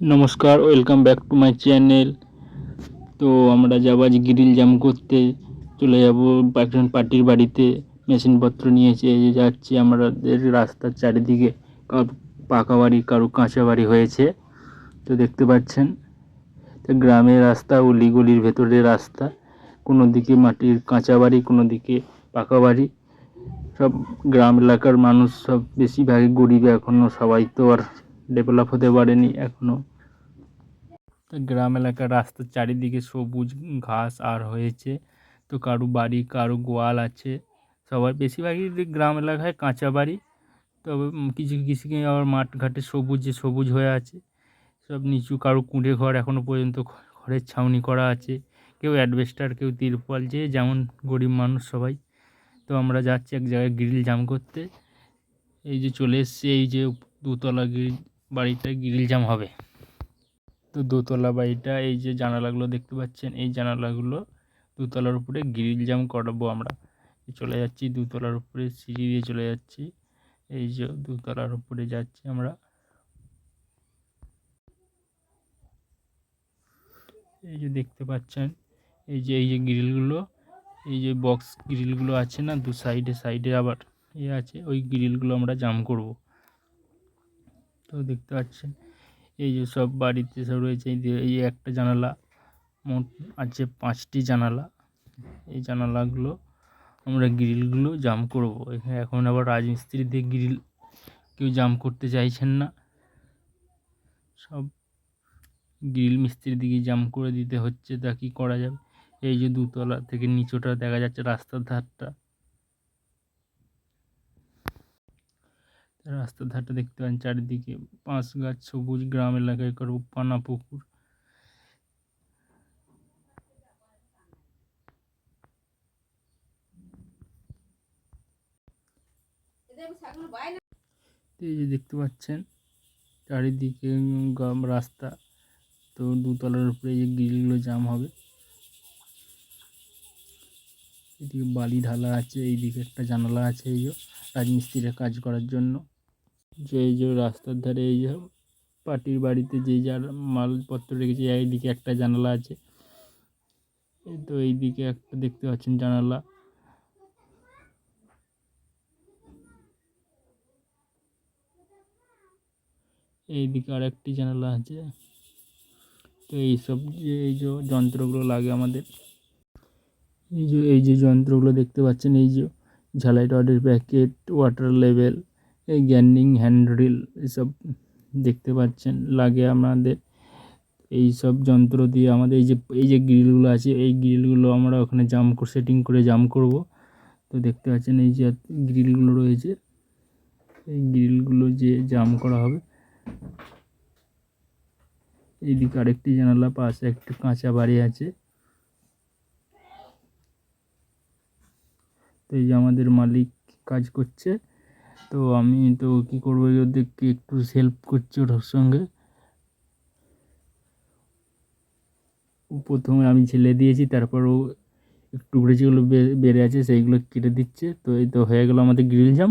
নমস্কার welcome back to my channel তো আমরা যাব আজ গ্রিল জাম করতে। চলে যাব একজন পার্টির বাড়িতে। মেশিনপত্র নিয়েছে যে যাচ্ছি আমাদের রাস্তার চারিদিকে। কারও পাকা বাড়ি, কারও কাঁচা বাড়ি হয়েছে। তো দেখতে পাচ্ছেন, তো গ্রামের রাস্তা অলিগলির ভেতরের রাস্তা। কোনো দিকে মাটির কাঁচা বাড়ি, কোনো দিকে পাকা বাড়ি। সব গ্রাম এলাকার মানুষ সব বেশিরভাগই গরিব এখনও সবাই তো আর ডেভেলপ হতে পারেনি এখনও গ্রাম এলাকার রাস্তার চারিদিকে সবুজ ঘাস আর হয়েছে। তো কারও বাড়ি, কারও গোয়াল আছে। সবার বেশিরভাগই গ্রাম এলাকায় কাঁচা বাড়ি। তবে কিছু কিছু আবার মাঠ ঘাটে সবুজে, সবুজ হয়ে আছে। সব নিচু কারও কুঁড়ে ঘর এখনও পর্যন্ত ঘরের ছাউনি করা আছে। কেউ অ্যাডভেস্টার, কেউ তিরপল, যে যেমন গরিব মানুষ সবাই। তো আমরা যাচ্ছি এক জায়গায় গ্রিল জাম করতে। এই যে চলে এসছে, এই যে দুতলা গ্রিল। বাড়িটা গ্রিল জাম হবে। তো দোতলা বাড়িটা, এই যে জানালাগুলো দেখতে পাচ্ছেন, এই জানালাগুলো দুতলার উপরে গ্রিল জাম করাবো আমরা। চলে যাচ্ছি দুতলার উপরে, সিঁড়ি দিয়ে চলে যাচ্ছি। এই যে দুতলার উপরে যাচ্ছি আমরা। এই যে দেখতে পাচ্ছেন, এই যে এই যে গ্রিলগুলো, এই যে বক্স গ্রিলগুলো আছে না, দু সাইডে সাইডে আবার এ আছে, ওই গ্রিলগুলো আমরা জাম করব। তো দেখতে পাচ্ছেন। এই যে সব বাড়িতে সব রয়েছে। এই একটা জানালা, মোট আছে পাঁচটি জানালা। এই জানালাগুলো আমরা গ্রিলগুলো জাম করব। এখানে এখন আবার রাজমিস্ত্রি দিয়ে গ্রিল কেউ জাম করতে চাইছেন না। সব গ্রিল মিস্ত্রি দিকে জাম করে দিতে হচ্ছে। তা কী করা যাবে? এই যে দুতলা থেকে নিচুটা দেখা যাচ্ছে রাস্তার ধারটা। রাস্তার ধারটা দেখতে পাচ্ছেন চারিদিকে বাঁশ গাছ সবুজ গ্রাম এলাকায় করব পানা পুকুর। এই যে দেখতে পাচ্ছেন, চারিদিকে রাস্তা, তো দুতলার উপরে যে গ্রিলগুলো জাম হবে। এদিকে বালি ঢালা আছে, এইদিকে একটা জানালা আছে, এই যে রাজমিস্ত্রিরা কাজ করার জন্য। যে এই যে রাস্তার ধারে এই যে পার্টির বাড়িতে যে যার মালপত্র রেখেছে, এইদিকে একটা জানালা আছে। তো এইদিকে একটা দেখতে পাচ্ছেন জানালা। এইদিকে আর একটি জানালা আছে। তো এইসব যে এই যে যন্ত্রগুলো লাগে আমাদের। এই যে এই যে যন্ত্রগুলো দেখতে পাচ্ছেন, এই যে ঝালাই রডের প্যাকেট ওয়াটার লেভেল এই গ্যান্ডিং হ্যান্ডরিল এসব দেখতে পাচ্ছেন, লাগে আমাদের। এই সব যন্ত্র দিয়ে আমাদের এই যে এই যে গ্রিলগুলো আছে, এই গ্রিলগুলো আমরা ওখানে জাম সেটিং করে জাম করব। তো দেখতে পাচ্ছেন এই যে গ্রিলগুলো রয়েছে, এই গ্রিলগুলো যে জাম করা হবে। এইদিকে আরেকটি জানালা পাশে একটি কাঁচা বাড়ি আছে। তো এই যে আমাদের মালিক কাজ করছে, তো আমি তো কী করব? ওদেরকে একটু হেল্প করছি ওটার সঙ্গে। প্রথমে আমি ছেলে দিয়েছি, তারপর ও একটু টুকরো যেগুলো বেড়ে আছে, সেইগুলো কেটে দিচ্ছে। তো এই তো হয়ে গেলো আমাদের গ্রিল জাম